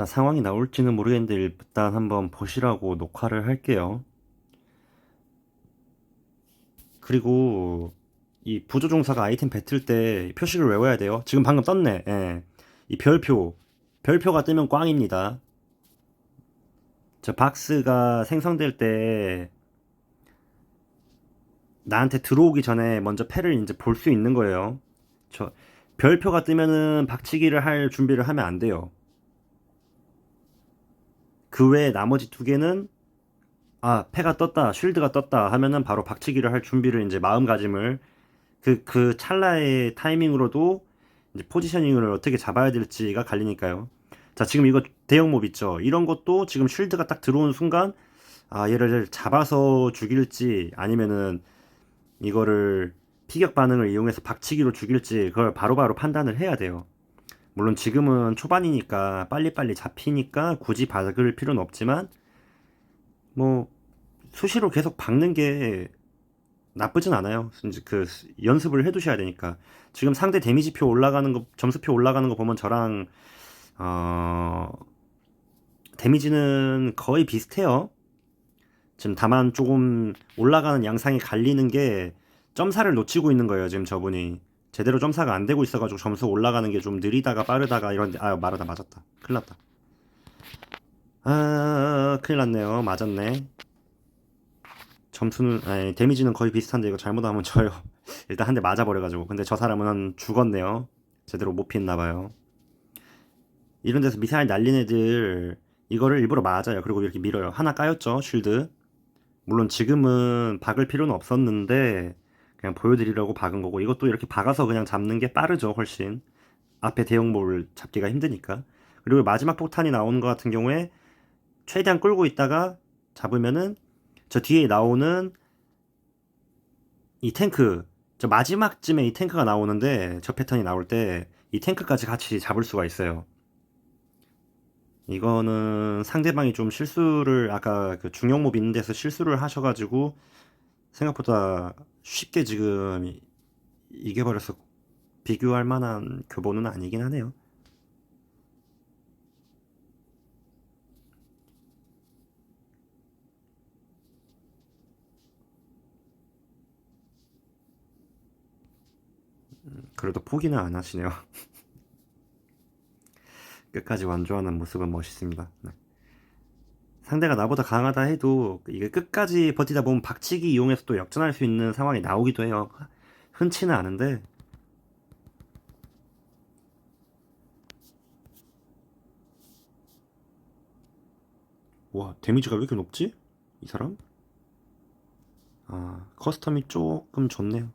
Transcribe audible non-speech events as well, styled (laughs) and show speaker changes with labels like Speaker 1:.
Speaker 1: 자, 상황이 나올지는 모르겠는데 일단 한번 보시라고 녹화를 할게요. 그리고 이 부조종사가 아이템 뱉을 때 표식을 외워야 돼요. 지금 방금 떴네. 예. 이 별표. 별표가 뜨면 꽝입니다. 저 박스가 생성될 때 나한테 들어오기 전에 먼저 패를 이제 볼 수 있는 거예요. 저 별표가 뜨면은 박치기를 할 준비를 하면 안 돼요. 그 외에 나머지 두 개는 아 패가 떴다 쉴드가 떴다 하면은 바로 박치기를 할 준비를 이제 마음가짐을 그그 찰나의 타이밍으로도 이제 포지셔닝을 어떻게 잡아야 될지가 갈리니까요. 자 지금 이거 대형 몹 있죠. 이런 것도 지금 쉴드가 딱 들어온 순간 아 얘를 잡아서 죽일지 아니면은 이거를 피격 반응을 이용해서 박치기로 죽일지 그걸 바로바로 판단을 해야 돼요. 물론 지금은 초반이니까 빨리빨리 잡히니까 굳이 박을 필요는 없지만 뭐 수시로 계속 박는 게 나쁘진 않아요. 이제 그 연습을 해두셔야 되니까 지금 상대 데미지표 올라가는 거 점수표 올라가는 거 보면 저랑 어 데미지는 거의 비슷해요. 지금 다만 조금 올라가는 양상이 갈리는 게 점사를 놓치고 있는 거예요. 지금 저분이 제대로 점사가 안 되고 있어가지고 점수 올라가는 게 좀 느리다가 빠르다가 이런데 아 말하다 맞았다. 큰일 났다. 아 큰일 났네요. 맞았네. 점수는 아니 데미지는 거의 비슷한데 이거 잘못하면 져요. (laughs) 일단 한 대 맞아버려가지고 근데 저 사람은 죽었네요. 제대로 못 피했나봐요. 이런 데서 미사일 날린 애들 이거를 일부러 맞아요. 그리고 이렇게 밀어요. 하나 까였죠 쉴드. 물론 지금은 박을 필요는 없었는데 그냥 보여드리려고 박은 거고 이것도 이렇게 박아서 그냥 잡는 게 빠르죠 훨씬. 앞에 대형몰 잡기가 힘드니까. 그리고 마지막 폭탄이 나오는 것 같은 경우에 최대한 끌고 있다가 잡으면은 저 뒤에 나오는 이 탱크 저 마지막쯤에 이 탱크가 나오는데 저 패턴이 나올 때 이 탱크까지 같이 잡을 수가 있어요. 이거는 상대방이 좀 실수를 아까 그 중형몹 있는 데서 실수를 하셔가지고 생각보다 쉽게 지금 이- 이겨버려서 비교할 만한 교보는 아니긴 하네요. 음, 그래도 포기는 안 하시네요. (laughs) 끝까지 완주하는 모습은 멋있습니다. 네. 상대가 나보다 강하다 해도 이게 끝까지 버티다 보면 박치기 이용해서 또 역전할 수 있는 상황이 나오기도 해요. 흔치는 않은데 와 데미지가 왜 이렇게 높지? 이 사람? 아 커스텀이 조금 좋네요.